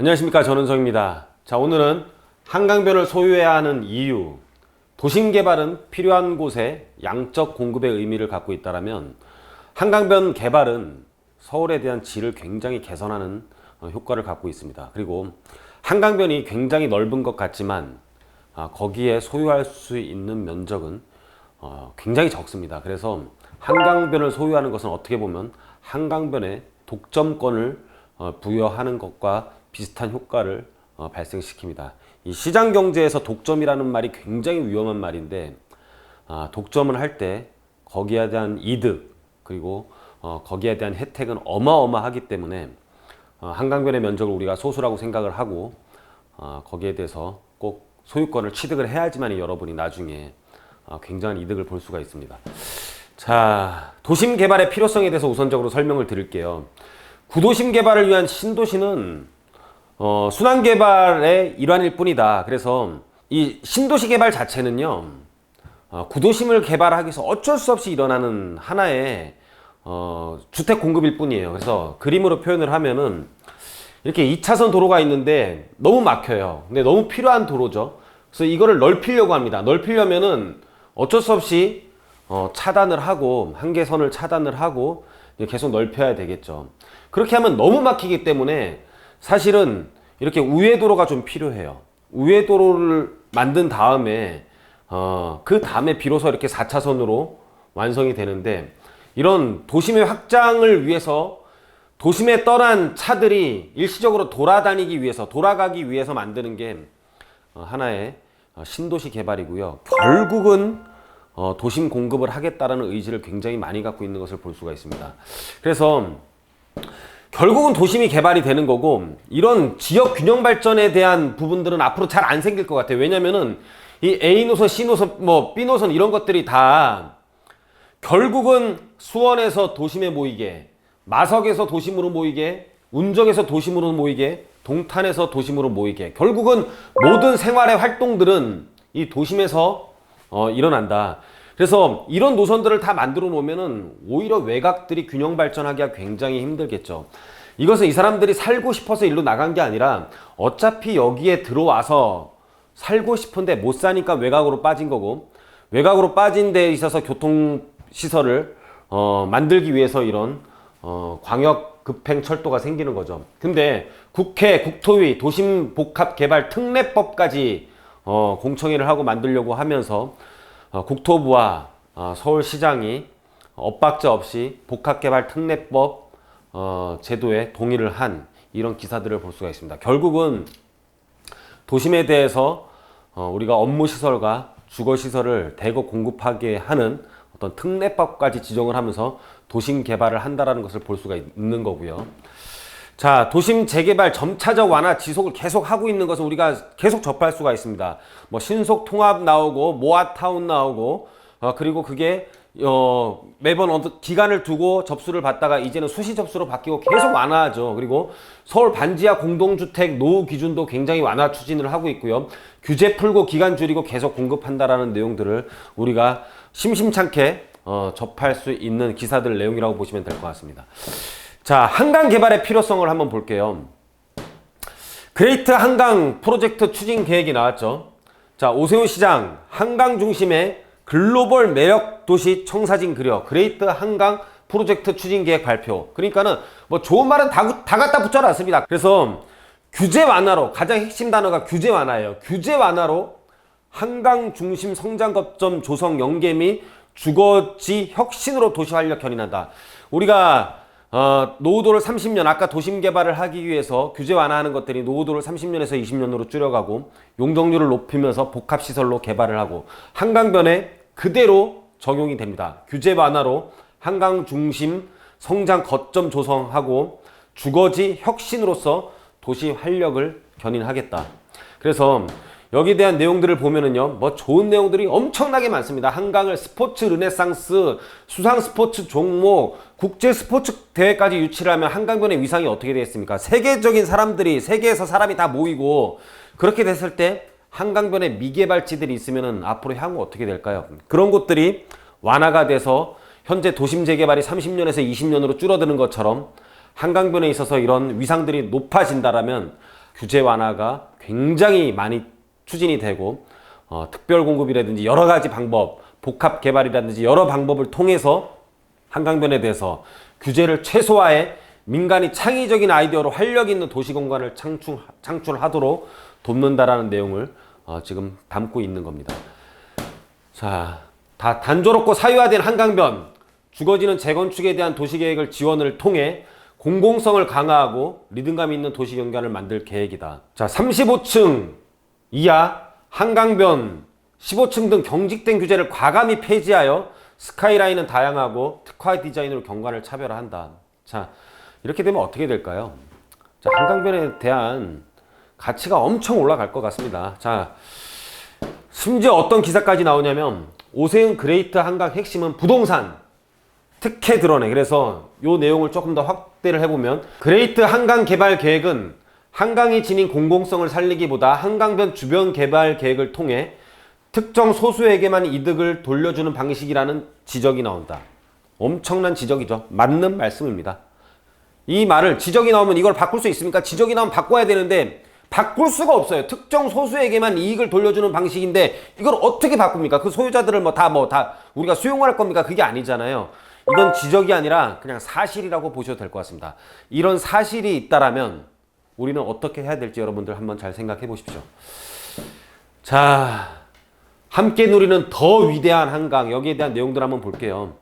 안녕하십니까 전은성입니다. 자 오늘은 한강변을 소유해야 하는 이유 도심 개발은 필요한 곳에 양적 공급의 의미를 갖고 있다라면 한강변 개발은 서울에 대한 질을 굉장히 개선하는 어, 효과를 갖고 있습니다. 그리고 한강변이 굉장히 넓은 것 같지만 아, 거기에 소유할 수 있는 면적은 어, 굉장히 적습니다. 그래서 한강변을 소유하는 것은 어떻게 보면 한강변에 독점권을 어, 부여하는 것과 비슷한 효과를 어, 발생시킵니다. 이 시장 경제에서 독점이라는 말이 굉장히 위험한 말인데 아, 독점을 할 때 거기에 대한 이득 그리고 어, 거기에 대한 혜택은 어마어마하기 때문에 어, 한강변의 면적을 우리가 소수라고 생각을 하고 어, 거기에 대해서 꼭 소유권을 취득을 해야지만 여러분이 나중에 어, 굉장한 이득을 볼 수가 있습니다. 자, 도심 개발의 필요성에 대해서 우선적으로 설명을 드릴게요. 구도심 개발을 위한 신도시는 어, 순환 개발의 일환일 뿐이다. 그래서 이 신도시 개발 자체는요, 어, 구도심을 개발하기 위해서 어쩔 수 없이 일어나는 하나의 어, 주택 공급일 뿐이에요. 그래서 그림으로 표현을 하면은 이렇게 2차선 도로가 있는데 너무 막혀요. 근데 너무 필요한 도로죠. 그래서 이거를 넓히려고 합니다. 넓히려면은 어쩔 수 없이 어, 차단을 하고 한계선을 차단을 하고 계속 넓혀야 되겠죠. 그렇게 하면 너무 막히기 때문에 사실은 이렇게 우회 도로가 좀 필요해요. 우회 도로를 만든 다음에 어, 그 다음에 비로소 이렇게 4차선으로 완성이 되는데 이런 도심의 확장을 위해서 도심에 떠난 차들이 일시적으로 돌아다니기 위해서 돌아가기 위해서 만드는 게 어, 하나의 어, 신도시 개발이고요. 결국은 어, 도심 공급을 하겠다라는 의지를 굉장히 많이 갖고 있는 것을 볼 수가 있습니다. 그래서 결국은 도심이 개발이 되는 거고 이런 지역 균형 발전에 대한 부분들은 앞으로 잘 안 생길 것 같아요. 왜냐면은 이 A 노선, C 노선, 뭐 B 노선 이런 것들이 다 결국은 수원에서 도심에 모이게, 마석에서 도심으로 모이게, 운정에서 도심으로 모이게, 동탄에서 도심으로 모이게. 결국은 모든 생활의 활동들은 이 도심에서 어, 일어난다. 그래서 이런 노선들을 다 만들어 놓으면은 오히려 외곽들이 균형 발전하기가 굉장히 힘들겠죠. 이것은 이 사람들이 살고 싶어서 일로 나간 게 아니라 어차피 여기에 들어와서 살고 싶은데 못 사니까 외곽으로 빠진 거고 외곽으로 빠진 데 있어서 교통 시설을 어, 만들기 위해서 이런 어, 광역 급행 철도가 생기는 거죠. 근데 국회, 국토위, 도심복합개발 특례법까지 어, 공청회를 하고 만들려고 하면서 어, 국토부와 어, 서울시장이 엇박자 없이 복합개발 특례법 어, 제도에 동의를 한 이런 기사들을 볼 수가 있습니다. 결국은 도심에 대해서 어, 우리가 업무 시설과 주거 시설을 대거 공급하게 하는 어떤 특례법까지 지정을 하면서 도심 개발을 한다라는 것을 볼 수가 있는 거고요. 자, 도심 재개발 점차적 완화 지속을 계속 하고 있는 것을 우리가 계속 접할 수가 있습니다. 뭐 신속 통합 나오고 모아타운 나오고 어, 그리고 그게 어, 매번 기간을 두고 접수를 받다가 이제는 수시 접수로 바뀌고 계속 완화하죠. 그리고 서울 반지하 공동주택 노후 기준도 굉장히 완화 추진을 하고 있고요. 규제 풀고 기간 줄이고 계속 공급한다라는 내용들을 우리가 심심찮게 어, 접할 수 있는 기사들 내용이라고 보시면 될 것 같습니다. 자, 한강 개발의 필요성을 한번 볼게요. 그레이트 한강 프로젝트 추진 계획이 나왔죠. 자, 오세훈 시장 한강 중심의 글로벌 매력 도시 청사진 그려 그레이트 한강 프로젝트 추진 계획 발표. 그러니까는 뭐 좋은 말은 다, 다 갖다 붙여놨습니다. 그래서 규제 완화로 가장 핵심 단어가 규제 완화예요. 규제 완화로 한강 중심 성장 거점 조성 연계 및 주거지 혁신으로 도시 활력 견인한다. 우리가 어, 노후도를 30년 아까 도심 개발을 하기 위해서 규제 완화하는 것들이 노후도를 30년에서 20년으로 줄여가고 용적률을 높이면서 복합 시설로 개발을 하고 한강변에 그대로 적용이 됩니다. 규제 완화로 한강 중심 성장 거점 조성하고 주거지 혁신으로서 도시 활력을 견인하겠다. 그래서 여기에 대한 내용들을 보면은요, 뭐 좋은 내용들이 엄청나게 많습니다. 한강을 스포츠 르네상스, 수상 스포츠 종목, 국제 스포츠 대회까지 유치를 하면 한강변의 위상이 어떻게 되겠습니까? 세계적인 사람들이, 세계에서 사람이 다 모이고, 그렇게 됐을 때 한강변에 미개발지들이 있으면은 앞으로 향후 어떻게 될까요? 그런 곳들이 완화가 돼서 현재 도심 재개발이 30년에서 20년으로 줄어드는 것처럼 한강변에 있어서 이런 위상들이 높아진다라면 규제 완화가 굉장히 많이 추진이 되고 어, 특별 공급이라든지 여러 가지 방법, 복합 개발이라든지 여러 방법을 통해서 한강변에 대해서 규제를 최소화해 민간이 창의적인 아이디어로 활력 있는 도시 공간을 창출, 창출하도록 돕는다라는 내용을 어, 지금 담고 있는 겁니다. 자, 다 단조롭고 사유화된 한강변, 주거지는 재건축에 대한 도시계획을 지원을 통해 공공성을 강화하고 리듬감 있는 도시 경관을 만들 계획이다. 자, 35층 이하 한강변 15층 등 경직된 규제를 과감히 폐지하여 스카이라인은 다양하고 특화 디자인으로 경관을 차별화한다. 자, 이렇게 되면 어떻게 될까요? 자, 한강변에 대한 가치가 엄청 올라갈 것 같습니다. 자, 심지어 어떤 기사까지 나오냐면 오세훈 그레이트 한강 핵심은 부동산 특혜 드러내. 그래서 요 내용을 조금 더 확대를 해보면 그레이트 한강 개발 계획은 한강이 지닌 공공성을 살리기보다 한강변 주변 개발 계획을 통해 특정 소수에게만 이득을 돌려주는 방식이라는 지적이 나온다. 엄청난 지적이죠. 맞는 말씀입니다. 이 말을 지적이 나오면 이걸 바꿀 수 있습니까? 지적이 나오면 바꿔야 되는데 바꿀 수가 없어요. 특정 소수에게만 이익을 돌려주는 방식인데 이걸 어떻게 바꿉니까? 그 소유자들을 뭐 다 뭐다 우리가 수용할 겁니까? 그게 아니잖아요. 이건 지적이 아니라 그냥 사실이라고 보셔도 될 것 같습니다. 이런 사실이 있다라면 우리는 어떻게 해야 될지 여러분들 한번 잘 생각해 보십시오. 자, 함께 누리는 더 위대한 한강 여기에 대한 내용들 한번 볼게요.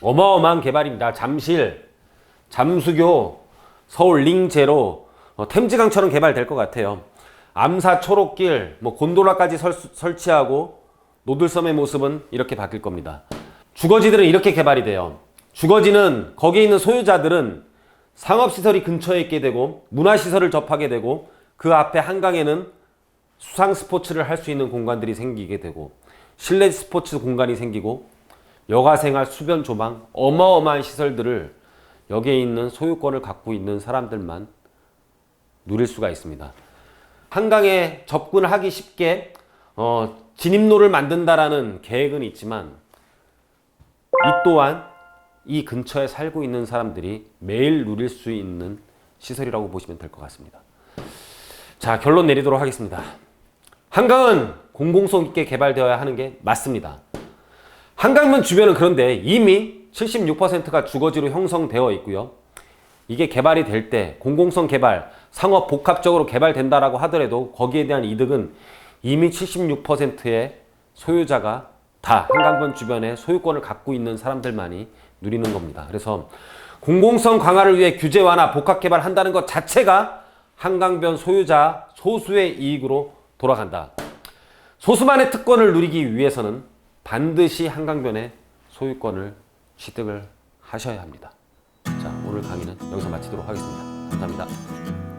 어마어마한 개발입니다. 잠실, 잠수교, 서울 링제로, 어, 템즈강처럼 개발될 것 같아요. 암사 초록길, 뭐 곤돌라까지 설, 설치하고 노들섬의 모습은 이렇게 바뀔 겁니다. 주거지들은 이렇게 개발이 돼요. 주거지는 거기에 있는 소유자들은 상업시설이 근처에 있게 되고 문화시설을 접하게 되고 그 앞에 한강에는 수상 스포츠를 할 수 있는 공간들이 생기게 되고 실내 스포츠 공간이 생기고 여가생활 수변 조망 어마어마한 시설들을 여기에 있는 소유권을 갖고 있는 사람들만 누릴 수가 있습니다. 한강에 접근을 하기 쉽게 어, 진입로를 만든다라는 계획은 있지만 이 또한 이 근처에 살고 있는 사람들이 매일 누릴 수 있는 시설이라고 보시면 될 것 같습니다. 자, 결론 내리도록 하겠습니다. 한강은 공공성 있게 개발되어야 하는 게 맞습니다. 한강변 주변은 그런데 이미 76%가 주거지로 형성되어 있고요. 이게 개발이 될 때 공공성 개발, 상업 복합적으로 개발된다라고 하더라도 거기에 대한 이득은 이미 76%의 소유자가 다 한강변 주변에 소유권을 갖고 있는 사람들만이 누리는 겁니다. 그래서 공공성 강화를 위해 규제 완화, 복합 개발한다는 것 자체가 한강변 소유자 소수의 이익으로 돌아간다. 소수만의 특권을 누리기 위해서는 반드시 한강변의 소유권을 취득을 하셔야 합니다. 자, 오늘 강의는 여기서 마치도록 하겠습니다. 감사합니다.